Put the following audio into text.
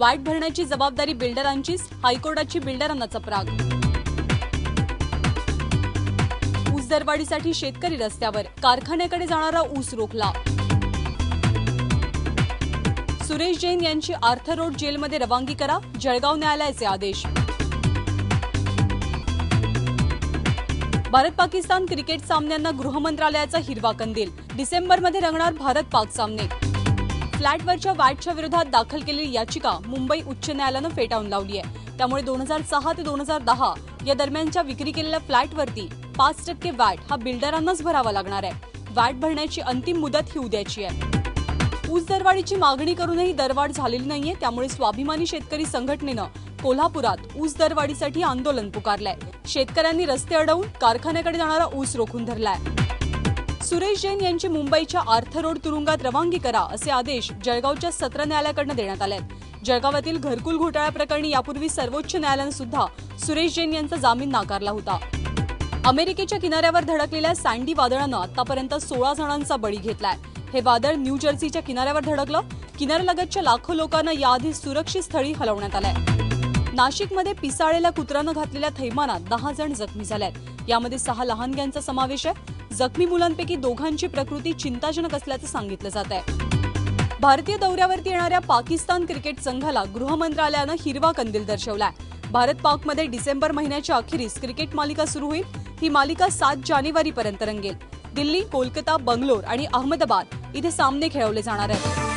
वाट भरण्याची जबाबदारी बिल्डरांचीच हायकोर्टाची बिल्डरांना चपराक ऊस दरवाढीसाठी शेतकरी रस्त्यावर कारखान्याकडे जाणारा ऊस रोखला. सुरेश जैन यांची आर्थर रोड जेलमध्ये रवानगी करा जळगाव न्यायालयाचे आदेश. भारत पाकिस्तान क्रिकेट सामन्यांना गृहमंत्रालयाचा हिरवा कंदील डिसेंबरमध्ये रंगणार भारत पाक सामने. फ्लॅटवरच्या वॅटच्या विरोधात दाखल केलेली याचिका मुंबई उच्च न्यायालयानं फेटाळून लावली आहे. त्यामुळे दोन हजार सहा ते दोन हजार दहा या दरम्यानच्या विक्री केलेल्या फ्लॅटवरती पाच टक्के वॅट हा बिल्डरांनाच भरावा लागणार आहे. वॅट भरण्याची अंतिम मुदत ही उद्याची आहे. ऊस दरवाढीची मागणी करूनही दरवाढ झालेली नाहीये त्यामुळे स्वाभिमानी शेतकरी संघटनेनं कोल्हापुरात ऊस दरवाढीसाठी आंदोलन पुकारलंय. शेतकऱ्यांनी रस्ते अडवून कारखान्याकडे जाणारा ऊस रोखून धरलाय. सुरेश जैन यांची मुंबईच्या आर्थर रोड तुरुंगात रवानगी करा असे आदेश जळगावच्या सत्र न्यायालयाकडनं देण्यात आले जळगावातील घरकुल घोटाळ्या प्रकरणी यापूर्वी सर्वोच्च न्यायालयानं सुद्धा सुरेश जैन यांचा जामीन नाकारला होता. अमेरिकेच्या किनाऱ्यावर धडकलेल्या सँडी वादळानं आतापर्यंत सोळा जणांचा बळी घेतलाय. हे वादळ न्यू जर्सीच्या किनाऱ्यावर धडकलं. किनाऱ्यालगतच्या लाखो लोकांना याआधी सुरक्षित स्थळी हलवण्यात आलंय. नाशिकमध्ये पिसाळेल्या कुत्र्यानं घातलेल्या थैमानात दहा जण जखमी झाल्यात यामध्ये सहा लहानग्यांचा समावेश आहे. जखमी मुलांपैकी दोघांची प्रकृती चिंताजनक असल्याचं सांगितलं जात आहे. भारतीय दौऱ्यावरती येणाऱ्या पाकिस्तान क्रिकेट संघाला गृह मंत्रालयानं हिरवा कंदील दर्शवलाय. भारत पाकमध्ये डिसेंबर महिन्याच्या अखेरीस क्रिकेट मालिका सुरू होईल. ही मालिका सात जानेवारीपर्यंत रंगेल. दिल्ली कोलकाता बंगलोर आणि अहमदाबाद इथे सामने खेळवले जाणार आहेत.